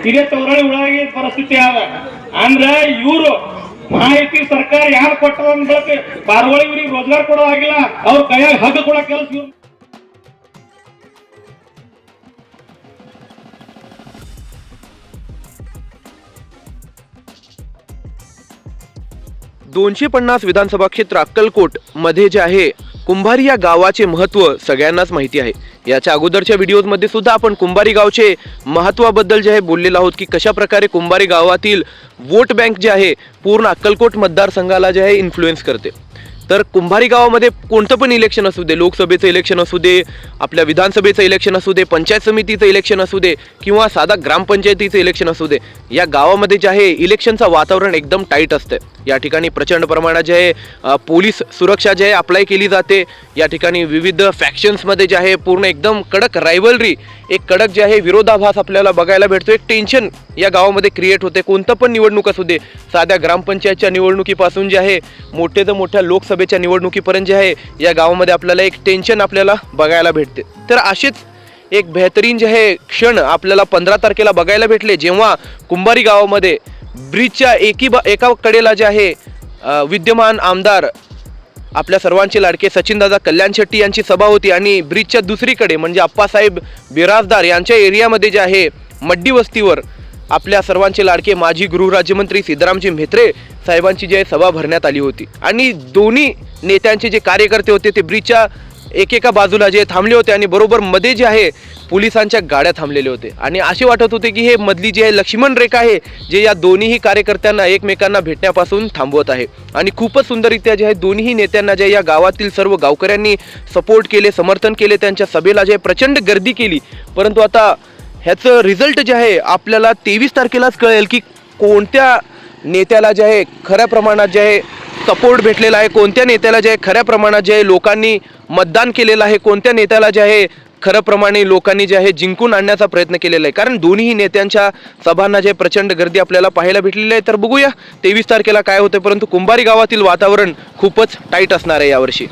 ಇದೇ ತವರಳಿ ಒಳಗೆ ಪರಿಸ್ಥಿತಿ ಅದ ಅಂದ್ರ ಇವರು ಮಾಹಿತಿ ಸರ್ಕಾರ ಯಾರು ಕೊಟ್ಟದ ಅಂದ್ ಬಳಕ ಪಾರ್ವಳಿ ಇವ್ರಿಗೆ ರೋಜ್ಗಾರ್ ಕೊಡೋ ಆಗಿಲ್ಲ ಅವ್ರ ಕೈಯಾಗ ಹಗ್ಗ ಕೊಡೋ ಕೆಲಸ ಇವ್ರು दोनशे पन्नास विधानसभा क्षेत्र अक्कलकोट मध्ये जे आहे कुंभारी या गावाचे महत्त्व सगळ्यांनाच माहिती आहे. याच्या अगोदरच्या व्हिडिओमध्ये सुद्धा आपण कुंभारी गावचे महत्त्वाबद्दल जे आहे बोललेलो आहोत की कशा प्रकारे कुंभारी गावातील वोट बँक जे आहे पूर्ण अक्कलकोट मतदारसंघाला जे आहे इन्फ्लुएन्स करते. तर कुंभारी गावामध्ये कोणतं पण इलेक्शन असू दे लोकसभेचं इलेक्शन असू दे आपल्या विधानसभेचं इलेक्शन असू दे पंचायत समितीचं इलेक्शन असू दे किंवा साधा ग्रामपंचायतीचं इलेक्शन असू दे या गावामध्ये जे आहे इलेक्शनचं वातावरण एकदम टाईट असतं या ठिकाणी प्रचंड प्रमाणात जे आहे पोलीस सुरक्षा जे आहे अप्लाय केली जाते. या ठिकाणी विविध फॅक्शन्समध्ये जे आहे पूर्ण एकदम कडक रायवलरी एक कडक जे आहे विरोधाभास आपल्याला बघायला भेटतो एक टेन्शन या गावामध्ये क्रिएट होते. कोणतं पण निवडणूक असू दे साध्या ग्रामपंचायतच्या निवडणुकीपासून जे आहे मोठे तर मोठ्या लोकसभेच्या निवडणुकीपर्यंत जे आहे या गावामध्ये आपल्याला एक टेन्शन आपल्याला बघायला भेटते. तर असेच एक बेहतरीन जे आहे क्षण आपल्याला पंधरा तारखेला बघायला भेटले. जेव्हा कुंभारी गावामध्ये ब्रिजच्या एकी बा एका कडेला जे आहे विद्यमान आमदार आपल्या सर्वांचे लाडके सचिनदादा कल्याण शेट्टी यांची सभा होती आणि ब्रिजच्या दुसरीकडे म्हणजे आप्पासाहेब बिराजदार यांच्या एरियामध्ये जे आहे मड्डी वस्तीवर आपल्या सर्वांचे लाडके माजी गृहराज्यमंत्री सिद्धरामजी म्हेत्रे साहेबांची जी आहे सभा भरण्यात आली होती. आणि दोन्ही नेत्यांचे जे कार्यकर्ते होते ते ब्रिजच्या एकेका बाजूला जे थांबले होते आणि बरोबर मध्ये जे आहे पोलिसांच्या गाड्या थांबलेले होते. आणि असे वाटत होते की हे मधली जी आहे लक्ष्मण रेखा आहे जे या दोन्हीही कार्यकर्त्यांना एकमेकांना भेटण्यापासून थांबवत आहे. आणि खूपच सुंदररित्या जे आहे दोन्ही नेत्यांना जे या गावातील सर्व गावकऱ्यांनी सपोर्ट केले समर्थन केले त्यांच्या सभेला जे प्रचंड गर्दी केली. परंतु आता ह्याचं रिझल्ट जे आहे आपल्याला तेवीस तारखेलाच कळेल की कोणत्या नेत्याला जे आहे खऱ्या प्रमाणात जे आहे सपोर्ट भेटलेला आहे. कोणत्या नेत्याला जे आहे खऱ्या प्रमाणात जे आहे लोकांनी मतदान केलेलं आहे कोणत्या नेत्याला जे आहे खरं प्रमाणे लोकांनी जे आहे जिंकून आणण्याचा प्रयत्न केलेला आहे. कारण दोन्ही नेत्यांच्या सभांना जे प्रचंड गर्दी आपल्याला पाहायला भेटलेली आहे. तर बघूया तेवीस तारखेला काय होते परंतु कुंभारी गावातील वातावरण खूपच टाईट असणार आहे यावर्षी.